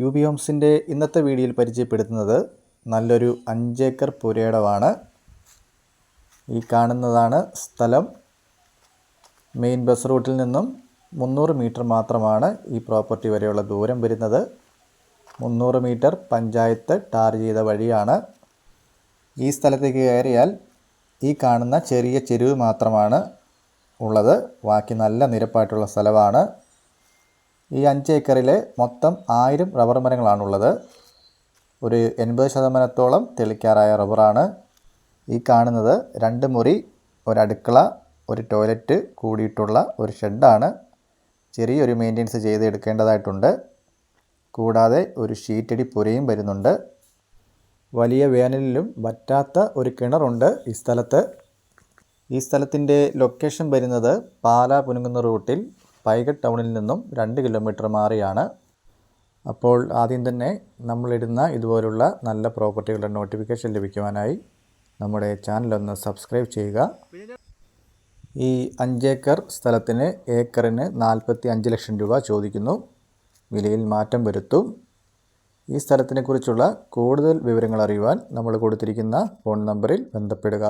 U B ഹോംസിന്റെ ഇന്നത്തെ വീഡിയോയിൽ പരിചയപ്പെടുത്തുന്നത് നല്ലൊരു അഞ്ചേക്കർ പുരയിടമാണ്. ഈ കാണുന്നതാണ് സ്ഥലം. മെയിൻ ബസ് റൂട്ടിൽ നിന്നും മുന്നൂറ് മീറ്റർ മാത്രമാണ് ഈ പ്രോപ്പർട്ടി വരെയുള്ള ദൂരം വരുന്നത്. മുന്നൂറ് മീറ്റർ പഞ്ചായത്ത് ടാർ ചെയ്ത വഴിയാണ്. ഈ സ്ഥലത്തേക്ക് കയറിയാൽ ഈ കാണുന്ന ചെറിയ ചെരുവ് മാത്രമാണ് ഉള്ളത്. ബാക്കി നല്ല നിരപ്പായിട്ടുള്ള സ്ഥലമാണ്. ഈ അഞ്ച് ഏക്കറിൽ മൊത്തം ആയിരം റബ്ബർ മരങ്ങളാണുള്ളത്. ഒരു എൺപത് ശതമാനത്തോളം തെളിക്കാറായ റബ്ബറാണ് ഈ കാണുന്നത്. രണ്ട് മുറി ഒരടുക്കള ഒരു ടോയ്ലറ്റ് കൂടിയിട്ടുള്ള ഒരു ഷെഡാണ്. ചെറിയൊരു മെയിന്റെനൻസ് ചെയ്തെടുക്കേണ്ടതായിട്ടുണ്ട്. കൂടാതെ ഒരു ഷീറ്റടി പുരയും വരുന്നുണ്ട്. വലിയ വേനലിലും പറ്റാത്ത ഒരു കിണറുണ്ട് ഈ സ്ഥലത്ത്. ഈ സ്ഥലത്തിന്റെ ലൊക്കേഷൻ വരുന്നത് പാലാ പുനുങ്ങുന്ന റൂട്ടിൽ പൈകട്ട് ടൗണിൽ നിന്നും രണ്ട് കിലോമീറ്റർ മാറിയാണ്. അപ്പോൾ ആദ്യം തന്നെ നമ്മളിടുന്ന ഇതുപോലുള്ള നല്ല പ്രോപ്പർട്ടികളുടെ നോട്ടിഫിക്കേഷൻ ലഭിക്കുവാനായി നമ്മുടെ ചാനലൊന്ന് സബ്സ്ക്രൈബ് ചെയ്യുക. ഈ അഞ്ചേക്കർ സ്ഥലത്തിന് ഏക്കറിന് നാൽപ്പത്തി അഞ്ച് ലക്ഷം രൂപ ചോദിക്കുന്നു. വിലയിൽ മാറ്റം വരുത്തും. ഈ സ്ഥലത്തിനെക്കുറിച്ചുള്ള കൂടുതൽ വിവരങ്ങൾ അറിയുവാൻ നമ്മൾ കൊടുത്തിരിക്കുന്ന ഫോൺ നമ്പറിൽ ബന്ധപ്പെടുക.